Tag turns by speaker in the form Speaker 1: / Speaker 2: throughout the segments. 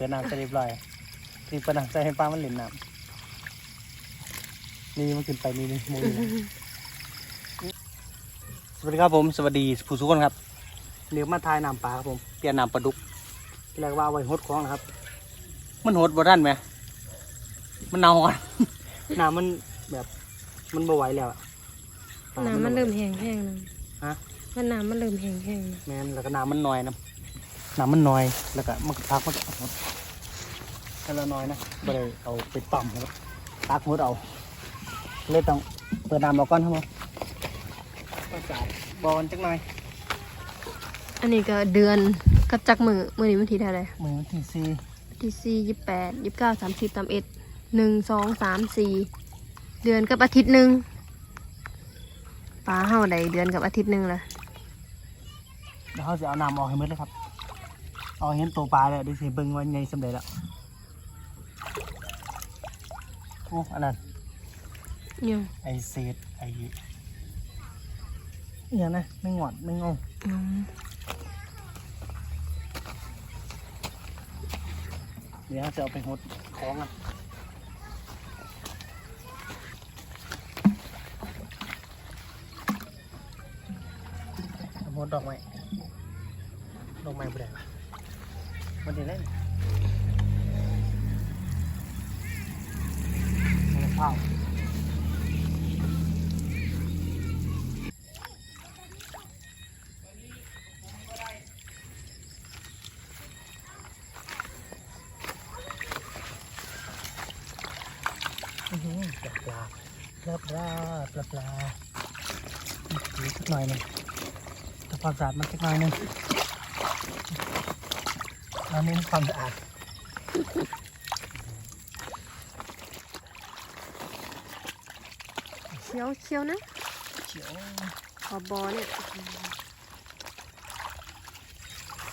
Speaker 1: ปิดน้ำใส่เรียบร้อยนี่เปิดน้ำใส่ให้ปลามันเล่นน้ำนี่มันขึ้นไปนี่นี่มูนี่นะสวัสดีครับผมสวัสดีผู้สุขคนครับเรียกมาทายน้ำปลาครับผมเปลี่ยนน้ำปลาดุกที่แรกว่าเอาไว้หดของนะครับ มันหดบ่ทันไหมมันเน่าอะ น้ำมันแบบมันบ่ไหวแล้วอะปลา
Speaker 2: น้ำมันเริ่มแห้งแห้งๆแล้ว
Speaker 1: ฮะ
Speaker 2: มันน้ำมันเริ่มแห้งแห้งๆแล้ว
Speaker 1: แม่นแล้วก็น้ำมันน้อยนะ น้ำมันน้อย แล้วก็มันก็พักมันก็หดแต่ละน้อยนะบ่ได้เอาไปปั๊มครับตักหมดเอา เลยต้องเปิดน้ำออกก่อนครับผมก็จ่ายบอลจักหน่อย
Speaker 2: อันนี้ก็เดือนกับจักมือมือนี้มันทีเท่าไหร่
Speaker 1: มือที่สี่
Speaker 2: ที่สี่ยี่แปดยี่เก้าสามสิบสามเอ็ดหนึ่งสองสามสี่เดือนกับอาทิตย์หนึ่งปลาเห่าใดเดือนกับอาทิตย์หนึ่งละ
Speaker 1: เดี๋ยวเขาจะเอาน้ำออกให้หมดเลยครับ เอาให้เห็นตัวปลาเลยเดี๋ยวสิเบิ่งว่าใหญ่สำเร็จแล้วโอ้อันนั้น
Speaker 2: เนี่ย
Speaker 1: ไอเศษไอเนี่ยนะไม่งอดไม่งง
Speaker 2: อืม
Speaker 1: เดี๋ยวเขาจะเอาไปหดของอะเอาหดดอกไม้ดอกไม้บ่ได้ปะ มันจะเล่นมะพร้าวอื้อหือปลาปลาปลาปลาปลาปลาสักหน่อยหนึ่งทำความสะอาดมันสักหน่อยหนึ่ง เราเน้นความสะอาด
Speaker 2: เขียวเขียวนะ
Speaker 1: เขียว
Speaker 2: ขอบอเนี่ย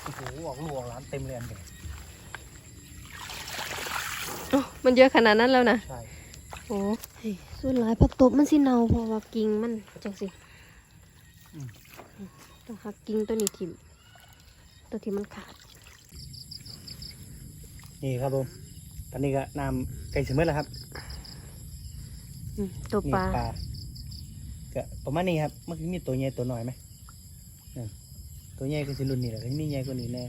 Speaker 1: โอ้โหออกลูกออกหลานเต็มเลยอันเดียว
Speaker 2: โอ้มันเยอะขนาดนั้นแล้วนะ
Speaker 1: ใช่
Speaker 2: โอ้ยส่วนหลายผักตบมันสิเนาเพราะว่ากิ่งมันจังสิต้องหักกิ่งตัวนี้ทิ่มตัวที่มันขาด
Speaker 1: นี่ครับผม ตอนนี้ก็น้ำไก่เสมอแล้วครับ
Speaker 2: อืมตัว
Speaker 1: นี่
Speaker 2: ปลา
Speaker 1: ปลาก็ประมาณนี้ครับมันคือมีตัวใหญ่ตัวน้อยไหมนั่นตัวใหญ่ก็สิรุ่นนี้แหละก็มีใหญ่กว่านี้แน่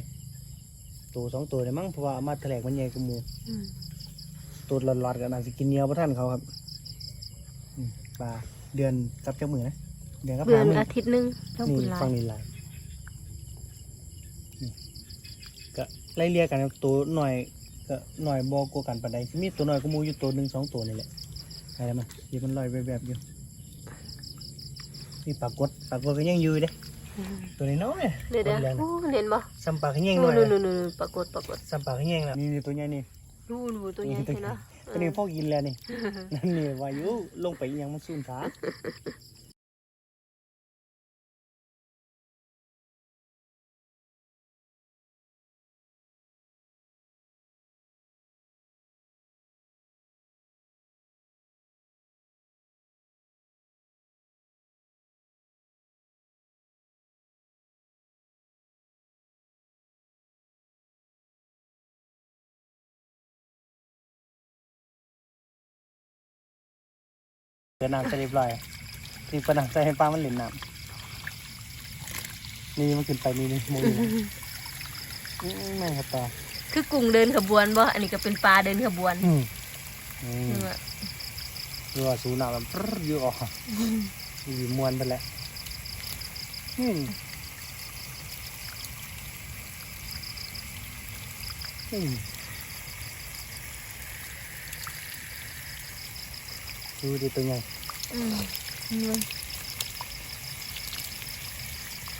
Speaker 1: ตัวสองตัวเลยมั้งเพราะว่าเอามาแถลกมันใหญ่กว่าหมู
Speaker 2: อืม
Speaker 1: ตัวหลอดๆกันอาจจะกินเหนียวพระท่านเขาครับอืมปลาเดือนกับเจ้ามือนะเดือนกับ
Speaker 2: เดือน
Speaker 1: หามือ
Speaker 2: อาทิตย์หนึงต้อง
Speaker 1: นี่
Speaker 2: บุญหลา
Speaker 1: ฟัง
Speaker 2: ย
Speaker 1: นี่ลายนี่ก็ไล่เรียกกันครับตัวหน่อย ก็หน่อยบอกว่ากันปานใดมีตัวหน่อยก็หมูอยู่ตัวหนึ่งสองตัวนี่แหละอะไรมันอยี่มันลอยไปแบบอยู่นี่ปรากฏปรากฏก็ยังอยู่เด้
Speaker 2: อืม
Speaker 1: ตัวนี้น้อย
Speaker 2: เดี๋ยวเดี๋ยว
Speaker 1: ตัวใหญ่นะ
Speaker 2: โอ้เห็นบ่
Speaker 1: สัมปากขยังห
Speaker 2: นู่
Speaker 1: น่
Speaker 2: น
Speaker 1: อย
Speaker 2: นู่น
Speaker 1: นะ
Speaker 2: นู่นนู่นปรากฏปรากฏ
Speaker 1: สัมปากขยังแล้วนี่นี่ตัวใหญ่นี่
Speaker 2: นู่นนู่นตัวใหญ่
Speaker 1: ตัว
Speaker 2: ใช่นะ
Speaker 1: ตัวนี้พวกกินแล้วนี่นั่นนี่วายุลงไปอีหยังมันสูญช้า เดินน้ำใส่เรียบร้อยนี่ปะน้ำใส่ให้ปลามันเล่นน้ำนี่มันขึ้นไปนี่นี่มูนี่นะอื้อแม่งครับตา
Speaker 2: คือกุ้งเดินขบวนบ่ อันนี้ก็เป็นปลาเดินขบวน
Speaker 1: อืมอืม
Speaker 2: นี่ว่า
Speaker 1: ดูว่าสูน้ำมันปรึ๊ดอยู่ออกอยู่มวนไปแล้วอืมอืม ดูดิตัวใหญ่
Speaker 2: อืมนี่ว่า